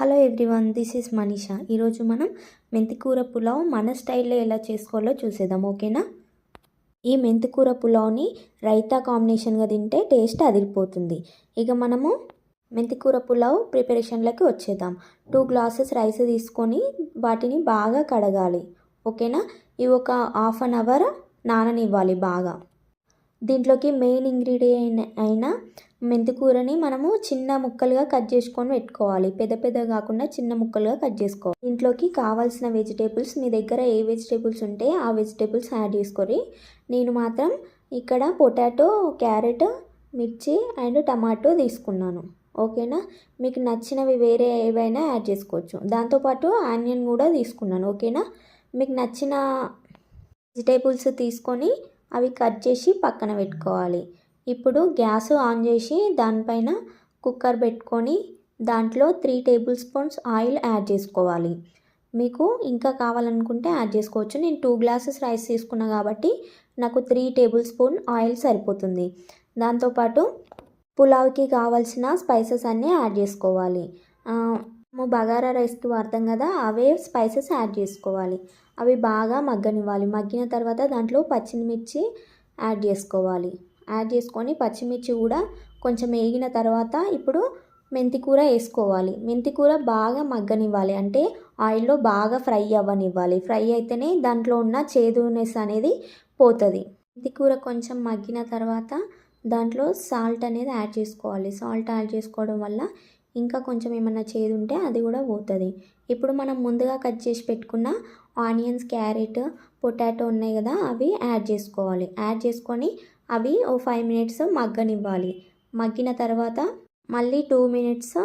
Hello everyone this is Manisha. ఈరోజు మనం మెంతికూర పులావ్ మన స్టైల్లో ఎలా చేసుకోవాలో చూసేద్దాం ఓకేనా? ఈ మెంతికూర పులావ్ని రైతా కాంబినేషన్గా తింటే టేస్ట్ అదిరిపోతుంది. ఇక మనము మెంతికూర పులావ్ ప్రిపరేషన్లోకి వచ్చేద్దాం. టూ గ్లాసెస్ రైస్ తీసుకొని వాటిని బాగా కడగాలి ఓకేనా? ఇవి ఒక హాఫ్ అన్ అవర్ నాననివ్వాలి బాగా. దీంట్లోకి మెయిన్ ఇంగ్రీడియంట్ అయిన మెంతికూరని మనము చిన్న ముక్కలుగా కట్ చేసుకొని పెట్టుకోవాలి. పెద్ద పెద్ద కాకుండా చిన్న ముక్కలుగా కట్ చేసుకోవాలి. ఇంట్లోకి కావాల్సిన వెజిటేబుల్స్ మీ దగ్గర ఏ వెజిటేబుల్స్ ఉంటే ఆ వెజిటేబుల్స్ యాడ్ చేసుకొని నేను మాత్రం ఇక్కడ పొటాటో క్యారెట్ మిర్చి అండ్ టమాటో తీసుకున్నాను. ఓకేనా? మీకు నచ్చినవి వేరే ఏవైనా యాడ్ చేసుకోవచ్చు. దాంతోపాటు ఆనియన్ కూడా తీసుకున్నాను. ఓకేనా? మీకు నచ్చిన వెజిటేబుల్స్ తీసుకొని అవి కట్ చేసి పక్కన పెట్టుకోవాలి. ఇప్పుడు గ్యాస్ ఆన్ చేసి దానిపైన కుక్కర్ పెట్టుకొని దాంట్లో three tablespoons oil add చేసుకోవాలి. మీకు ఇంకా కావాలనుకుంటే యాడ్ చేసుకోవచ్చు. నేను టూ గ్లాసెస్ రైస్ తీసుకున్నా కాబట్టి నాకు త్రీ టేబుల్ స్పూన్ ఆయిల్ సరిపోతుంది. దాంతోపాటు పులావ్కి కావాల్సిన స్పైసెస్ అన్నీ యాడ్ చేసుకోవాలి. బగారా రైస్కి వాడతాం కదా అవే స్పైసెస్ యాడ్ చేసుకోవాలి. అవి బాగా మగ్గనివ్వాలి. మగ్గిన తర్వాత దాంట్లో పచ్చిమిర్చి యాడ్ చేసుకోవాలి. యాడ్ చేసుకొని పచ్చిమిర్చి కూడా కొంచెం వేగిన తర్వాత ఇప్పుడు మెంతికూర వేసుకోవాలి. మెంతికూర బాగా మగ్గనివ్వాలి. అంటే ఆయిల్లో బాగా ఫ్రై అవ్వనివ్వాలి. ఫ్రై అయితేనే దాంట్లో ఉన్న చేదునెస్ అనేది పోతుంది. మెంతికూర కొంచెం మగ్గిన తర్వాత దాంట్లో సాల్ట్ అనేది యాడ్ చేసుకోవాలి. సాల్ట్ యాడ్ చేసుకోవడం వల్ల ఇంకా కొంచెం ఏమన్నా చేదు ఉంటే అది కూడా పోతుంది. ఇప్పుడు మనం ముందుగా కట్ చేసి పెట్టుకున్న ఆనియన్స్ క్యారెట్ పొటాటో ఉన్నాయి కదా అవి యాడ్ చేసుకోవాలి. యాడ్ చేసుకొని అవి ఓ ఫైవ్ మినిట్స్ మగ్గనివ్వాలి. మగ్గిన తర్వాత మళ్ళీ టూ మినిట్స్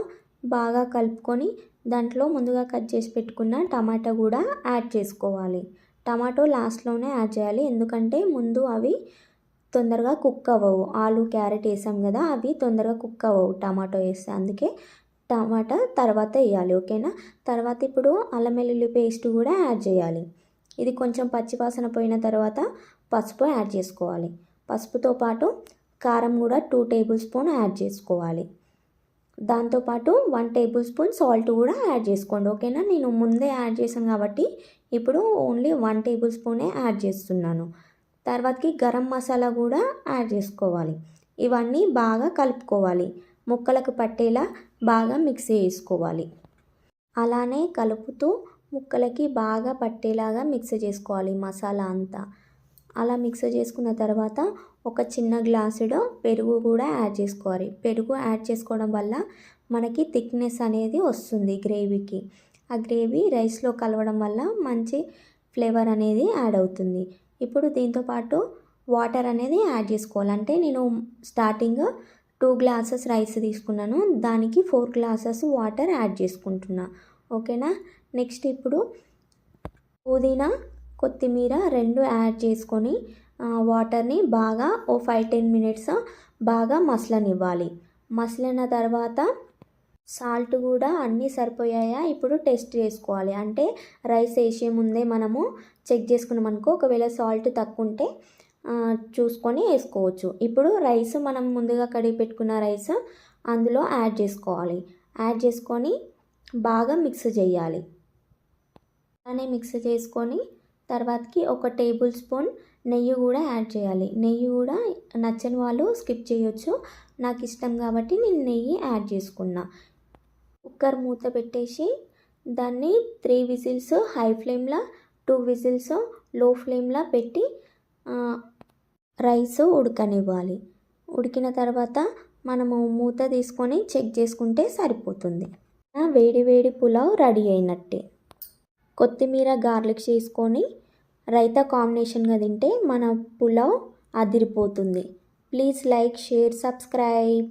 బాగా కలుపుకొని దాంట్లో ముందుగా కట్ చేసి పెట్టుకున్న టమాటా కూడా యాడ్ చేసుకోవాలి. టమాటో లాస్ట్లోనే యాడ్ చేయాలి. ఎందుకంటే ముందు అవి తొందరగా కుక్ అవ్వవు. ఆలు క్యారెట్ వేసాం కదా అవి తొందరగా కుక్ అవ్వవు టమాటో వేస్తే. అందుకే టమాటా తర్వాత వేయాలి ఓకేనా? తర్వాత ఇప్పుడు అల్లం వెల్లుల్లి పేస్ట్ కూడా యాడ్ చేయాలి. ఇది కొంచెం పచ్చివాసన పోయిన తర్వాత పసుపు యాడ్ చేసుకోవాలి. పసుపుతో పాటు కారం కూడా టూ టేబుల్ స్పూన్ యాడ్ చేసుకోవాలి. దాంతోపాటు వన్ టేబుల్ స్పూన్ సాల్ట్ కూడా యాడ్ చేసుకోండి. ఓకేనా? నేను ముందే యాడ్ చేశాను కాబట్టి ఇప్పుడు ఓన్లీ వన్ టేబుల్ స్పూనే యాడ్ చేస్తున్నాను. తర్వాతకి గరం మసాలా కూడా యాడ్ చేసుకోవాలి. ఇవన్నీ బాగా కలుపుకోవాలి. ముక్కలకు పట్టేలా బాగా మిక్స్ చేసుకోవాలి. అలానే కలుపుతూ ముక్కలకి బాగా పట్టేలాగా మిక్స్ చేసుకోవాలి మసాలా అంతా. అలా మిక్స్ చేసుకున్న తర్వాత ఒక చిన్న గ్లాసులో పెరుగు కూడా యాడ్ చేసుకోవాలి. పెరుగు యాడ్ చేసుకోవడం వల్ల మనకి థిక్నెస్ అనేది వస్తుంది గ్రేవీకి. ఆ గ్రేవీ రైస్లో కలవడం వల్ల మంచి ఫ్లేవర్ అనేది యాడ్ అవుతుంది. ఇప్పుడు దీంతోపాటు వాటర్ అనేది యాడ్ చేసుకోవాలి. అంటే నేను స్టార్టింగ్ టూ గ్లాసెస్ రైస్ తీసుకున్నాను. దానికి ఫోర్ గ్లాసెస్ వాటర్ యాడ్ చేసుకుంటున్నా. ఓకేనా? నెక్స్ట్ ఇప్పుడు పుదీనా కొత్తిమీర రెండు యాడ్ చేసుకొని వాటర్ని బాగా ఓ ఫైవ్ టెన్ మినిట్స్ బాగా మసలనివ్వాలి. మసలిన తర్వాత సాల్ట్ కూడా అన్నీ సరిపోయాయా? ఇప్పుడు టెస్ట్ చేసుకోవాలి. అంటే రైస్ వేసే ముందే మనము చెక్ చేసుకున్నాం అనుకో ఒకవేళ సాల్ట్ తక్కువ ఉంటే చూసుకొని వేసుకోవచ్చు. ఇప్పుడు రైస్ మనం ముందుగా కడిగి పెట్టుకున్న రైస్ అందులో యాడ్ చేసుకోవాలి. యాడ్ చేసుకొని బాగా మిక్స్ చేయాలి. అలానే మిక్స్ చేసుకొని తర్వాతకి ఒక టేబుల్ స్పూన్ నెయ్యి కూడా యాడ్ చేయాలి. నెయ్యి కూడా నచ్చని వాళ్ళు స్కిప్ చేయొచ్చు. నాకు ఇష్టం కాబట్టి నేను నెయ్యి యాడ్ చేసుకున్నా. కుక్కర్ మూత పెట్టేసి దాన్ని త్రీ విజిల్స్ హై ఫ్లేమ్లో టూ విజిల్స్లో ఫ్లేమ్లో పెట్టి రైస్ ఉడకనివ్వాలి. ఉడికిన తర్వాత మనము మూత తీసుకొని చెక్ చేసుకుంటే సరిపోతుంది. వేడి వేడి పులావ్ రెడీ అయినట్టే. కొత్తిమీర గార్లిక్ చేసుకొని రైతా కాంబినేషన్గా తింటే మన పులావ్ అదిరిపోతుంది. Please like share subscribe.